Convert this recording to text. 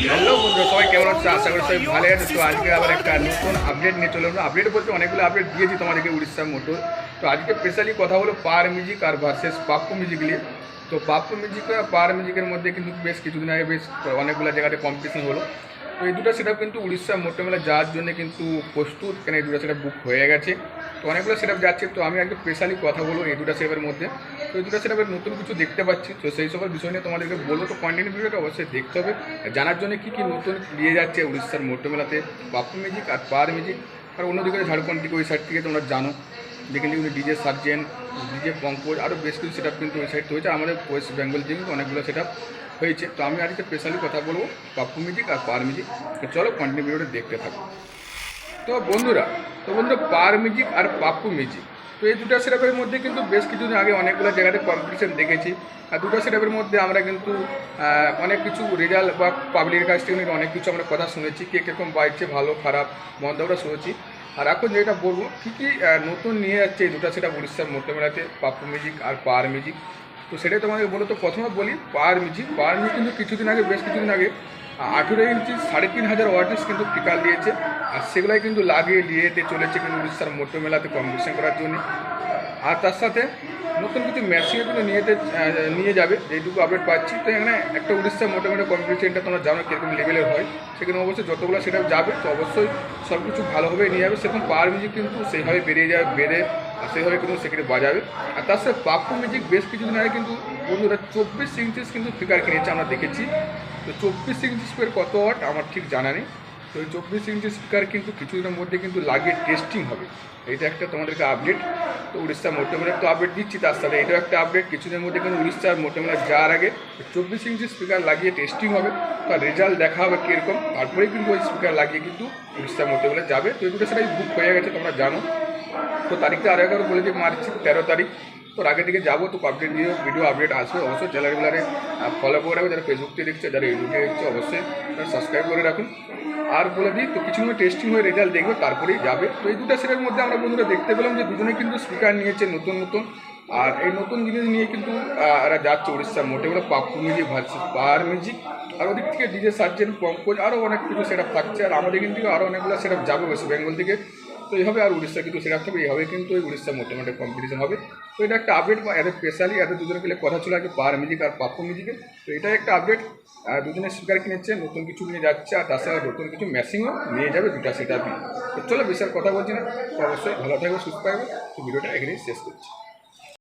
Hello বন্ধু সবাই কেমন আছো? আশা করি সবাই ভালো আছে। তো আজকে আবার একটা নতুন আপডেট নিয়ে চলে আপডেট বলতে অনেকগুলো আপডেট দিয়েছি তোমাদেরকে উড়িষ্যা মোটর তো আজকে স্পেশালি কথা হলো পার মিউজিক আর ভার্সেস পাপ্পু মিউজিক নিয়ে। তো পাপ্পু মিউজিক আর পার মিউজিকের মধ্যে কিন্তু বেশ কিছুদিন আগে বেশ অনেকগুলো জায়গাতে কম্পিটিশন হলো। তো এই দুটো সেটা কিন্তু উড়িষ্যা মোটরমেলা যাওয়ার জন্য কিন্তু প্রস্তুত। কেন এই দুটো সেটা বুক হয়ে গেছে? তো অনেকগুলো সেটা যাচ্ছে। তো আমি আজকে স্পেশালি কথা বলব এই দুটো সেটের মধ্যে। তো এই দুটো সেটের নতুন কিছু দেখতে পাচ্ছি। তো সেই সকল বিষয় নিয়ে তোমাদেরকে বলব, তো কন্টিনিউ ভিডিওটা অবশ্যই দেখতে হবে। জানার জন্য কী কী নতুন নিয়ে যাচ্ছে উড়িষ্যার মোটরমেলাতে পাপ্পু মিউজিক আর পার মিউজিক। আর অন্যদিকে ঝাড়খণ্ড দিকে ওই সাইড থেকে তোমরা জানো, যেখানে কিন্তু ডিজে সার্জেন, ডিজে পঙ্কজ আরও বেশ কিছু সেট কিন্তু ওই সাইড হয়েছে আমাদের ওয়েস্ট বেঙ্গল থেকে অনেকগুলো সেট হয়েছে। তো আমি আজকে স্পেশালি কথা বলব পাপ্পু মিউজিক আর পার মিউজিক। তো চলো কন্টিনিউ ভিডিওটা দেখতে থাকো। তো বন্ধুরা তো বন্ধুরা, পার মিউজিক আর পাপ্পু মিউজিক। তো এই দুটো সেটআপের মধ্যে কিন্তু বেশ কিছুদিন আগে অনেকগুলো জায়গাতে কম্পিটিশন দেখেছি। আর দুটো সেটআপের মধ্যে আমরা কিন্তু অনেক কিছু রেজাল্ট বা পাবলিকের কাছ থেকে অনেক কিছু আমরা কথা শুনেছি, কে কীরকম বাইছে ভালো, খারাপ মন্দ আমরা শুনেছি। আর এখন যেটা বলব, কী কী নতুন নিয়ে যাচ্ছে এই দুটো সেটা উড়িষ্যার মোটামেলাতে পাপ্পু মিউজিক আর পাওয়ার মিউজিক তো সেটাই তোমাকে বলো তো প্রথমে বলি পার মিউজিক পার মিউজিক কিন্তু কিছুদিন আগে, বেশ কিছুদিন আগে, আঠেরো ইঞ্চি সাড়ে তিন হাজার ওয়ার্টিস কিন্তু টিকাল দিয়েছে। আর সেগুলাই কিন্তু লাগিয়ে নিয়েতে চলেছে কিন্তু উড়িষ্যার মোটর মেলাতে কম্পিটিশন করার জন্য। আর তার সাথে নতুন কিছু মেশিনও কিন্তু নিয়েতে নিয়ে যাবে যেটুকু আপডেট পাচ্ছি। তো এখানে একটা উড়িষ্যা মোটামুটি কম্পিটিশনটা তোমরা জানো কীরকম লেভেলের হয়। সেখানে অবশ্যই যতগুলো সেটা যাবে, তো অবশ্যই সব কিছু ভালোভাবে নিয়ে যাবে। সেরকম পাওয়ার মিউজিক কিন্তু সেইভাবে বেরিয়ে যাবে, বেড়ে আর সেইভাবে কিন্তু সেখানে বাজাবে। আর তার সাথে পাপ্পু মিউজিক বেশ কিছুদিন আগে কিন্তু বন্ধুরা চব্বিশ ইঞ্চিস কিন্তু স্পিকার কিনেছে, আমরা দেখেছি। তো চব্বিশ ইঞ্চি স্পিকার কত ওয়াট আমার ঠিক জানা নেই। তো এই চব্বিশ ইঞ্চি স্পিকার কিন্তু কিছুদিনের মধ্যে কিন্তু লাগিয়ে টেস্টিং হবে। এটা একটা তোমাদেরকে আপডেট তো উড়িষ্যার মোটামুটি তো আপডেট দিচ্ছি, তার সাথে এটাও একটা আপডেট কিছুদিনের মধ্যে কিন্তু উড়িষ্যার মোটামুটি যাওয়ার আগে চব্বিশ ইঞ্চি স্পিকার লাগিয়ে টেস্টিং হবে। তার রেজাল্ট দেখা হবে কীরকম, তারপরেই কিন্তু ওই স্পিকার লাগিয়ে কিন্তু উড়িষ্যার মোটামুটি যাবে। তো এই দুটো সেটাই বুক হয়ে গেছে, তোমরা জানো। তো তারিখটা আরও একবার বলে দিই মার্চ তেরো তারিখ তোর আগে থেকে যাব তো আপডেট দিয়ে ভিডিও আপডেট আসবে অবশ্যই চ্যানেলগুলারে ফলো করে রাখবে যারা ফেসবুক থেকে দেখছে যারা ইউটিউবে দেখছে অবশ্যই সাবস্ক্রাইব করে রাখুন আর বলে দিই তো কিছু সময় টেস্টিং হয়ে রেজাল্ট দেখবে তারপরেই যাবে তো এই দুটো সেটের মধ্যে আমরা বন্ধুরা দেখতে পেলাম যে দুজনে কিন্তু স্পিকার নিয়েছে নতুন নতুন আর এই নতুন জিনিস নিয়ে কিন্তু এরা যাচ্ছে উড়িষ্যার মোটে মোটেগুলো Pappu music versus power music আর ওদিক থেকে ডিজে সার্জেন পঙ্কজ আরও অনেক কিছু সেট থাকছে। আর আমাদের কিন্তু আরও অনেকগুলো সেট যাবে ওয়েস্ট বেঙ্গল থেকে। তো এইভাবে আর উড়িষ্যা কিন্তু সেটা থাকবে এইভাবে কিন্তু ওই উড়িষ্যা মোটামুটি কম্পিটিশন হবে। তো এটা একটা আপডেট বা এদের স্পেশালি এদের দুজনের গেলে কথা ছিল আগে পার মিউজিক আর পাপ্পু মিউজিকের তো এটাই একটা আপডেট আর দুজনে স্পিকার কিনেছে নতুন কিছু নিয়ে যাচ্ছে আর সাথে নতুন কিছু মেশিনও নিয়ে যাবে দুটা সেটা তো চলো বিশাল কথা বলছি না। অবশ্যই ভালো থাকবে, সুস্থ থাকবে। ভিডিওটা এখানেই শেষ করছি।